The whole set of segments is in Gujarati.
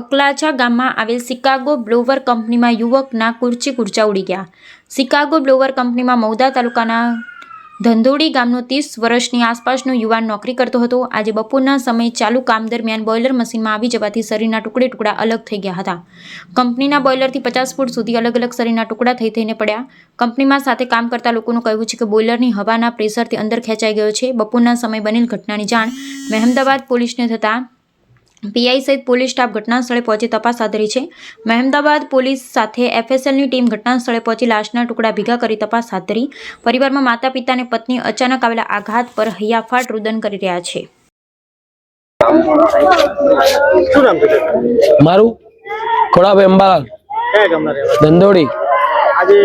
અકલાચા ગામમાં આવેલ શિકાગો બ્લોવર કંપનીમાં યુવકના કુર્ચી કુર્ચા ઉડી ગયા. શિકાગો બ્લોવર કંપનીમાં મૌદા તાલુકાના ધંધોડી ગામનો ત્રીસ વર્ષની આસપાસનો યુવાન નોકરી કરતો હતો. આજે બપોરના સમયે ચાલુ કામ દરમિયાન બોઇલર મશીનમાં આવી જવાથી શરીરના ટુકડે ટુકડા અલગ થઈ ગયા હતા. કંપનીના બોઇલરથી પચાસ ફૂટ સુધી અલગ અલગ શરીરના ટુકડા થઈ થઈને પડ્યા. કંપનીમાં સાથે કામ કરતા લોકોનું કહેવું છે કે બોઇલરની હવાના પ્રેશરથી અંદર ખેંચાઈ ગયો છે. બપોરના સમયે બનેલ ઘટનાની જાણ મહેમદાબાદ પોલીસને થતાં પીઆઈ સહિત પોલીસ સ્ટાફ ઘટના સ્થળે પહોંચી તપાસ હાથ ધરી છે. મહેમદાબાદ પોલીસ સાથે એફએસએલની ટીમ ઘટના સ્થળે પહોંચી લાશના ટુકડા ભેગા કરી તપાસ હાથ ધરી પરિવારમાં માતા પિતા અને પત્ની અચાનક આવેલા આઘાત પર હૈયાફાટ રુદન કરી રહ્યા છે. શું નામ છે તમારું? મારું ખોડાભાઈ અંબાલાલ. કયા ગામના રહેવાસી? ધંધોડી આજે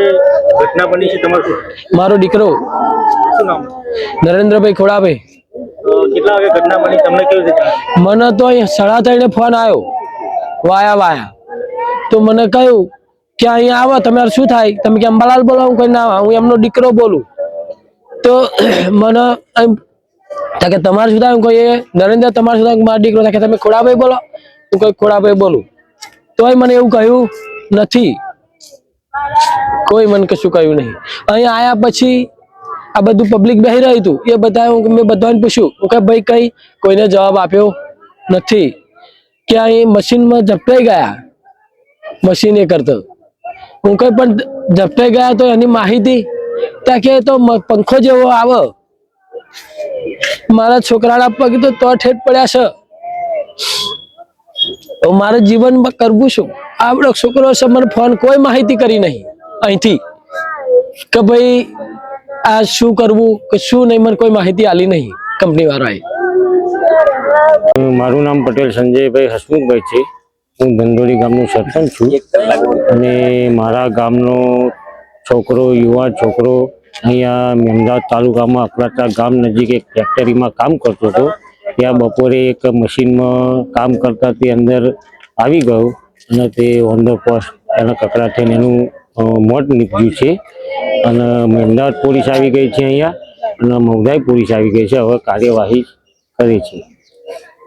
ઘટના બની છે તમારું? મારો દીકરો. શું નરેન્દ્રભાઈ ખોડાભાઈ. કેટલા વાગે ઘટના બની? તમને કેવી રીતે મને તો અહીં સાડા ત્રણે ફોન આવ્યો. વાયા વાયા. તો મને કહ્યું કે અહીંયા આવો તમારે શું થાય? તમે કે અંબાલાલ બોલો, હું કઈ ના હું એમનો દીકરો બોલું. તો મને એમ કે તમારે શું થાય? હું કહીએ નરેન્દ્ર, તમારે શું થાય? મારો દીકરો થાય તમે ખોડાભાઈ બોલો? હું કઈ ખોડાભાઈ બોલું. તોય મને એવું કહ્યું નથી. કોઈ મને કશું કહ્યું નહીં. અહીંયા આવ્યા પછી આ બધું પબ્લિક બેહી રહ્યું હતું. એ બધા મેં બધાને પૂછ્યું. હું કે ભાઈ, કઈ કોઈને જવાબ આપ્યો નથી. કે અહીં મશીનમાં ઝપટાઈ ગયા? મશીન એ કરતો. હું કઈ પણ ઝપટાઈ ગયા તો એની માહિતી? ત્યાં કે તો પંખો જેવો આવે. મારા છોકરાના પગ તો તો ઠેઠ પડ્યા છે. તો મારે જીવનમાં કરવું શું? આપણો છોકરો છે, મને ફોન કોઈ માહિતી કરી નહીં. અહીંથી કે, ભાઈ આ શું કરવું કે શું નહીં, મને કોઈ માહિતી આલી નહીં કંપની વાળાએ મારું નામ પટેલ સંજયભાઈ હસમુખભાઈ છે. હું ધંધોડી ગામનો સરપંચ છું અને મારા ગામનો છોકરો, યુવા છોકરો અહીંયા અમદાવાદ તાલુકામાં અકળાતા ગામ નજીક એક ફેક્ટરીમાં કામ કરતો હતો. ત્યાં બપોરે એક મશીનમાં કામ કરતા તે અંદર આવી ગયો અને તે ઓન ધ પોસ્ટ એના કકડા થઈને એનું મોત નીપજ્યું છે. અને અમદાવાદ પોલીસ આવી ગઈ છે અહીંયા અને મૌદાઈ પોલીસ આવી ગઈ છે. હવે કાર્યવાહી કરી છે.